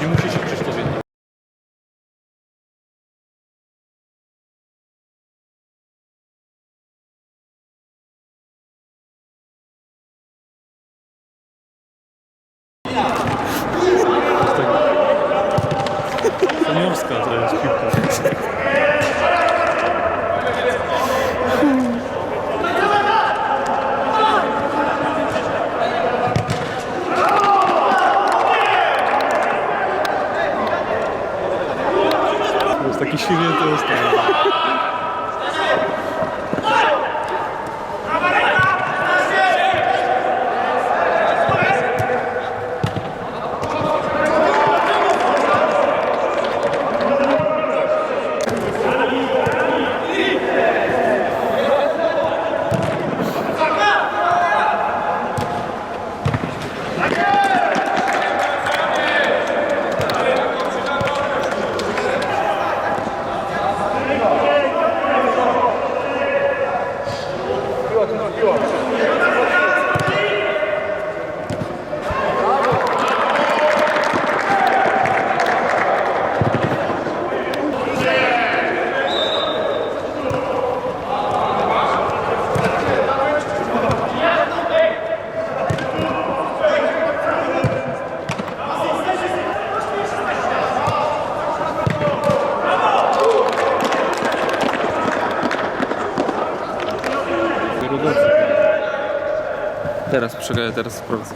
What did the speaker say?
Nie musi się Krzysztofie. Saniowska to jest piłka. Silny to jest Grazie. Teraz, czekaj, teraz sprawdzę.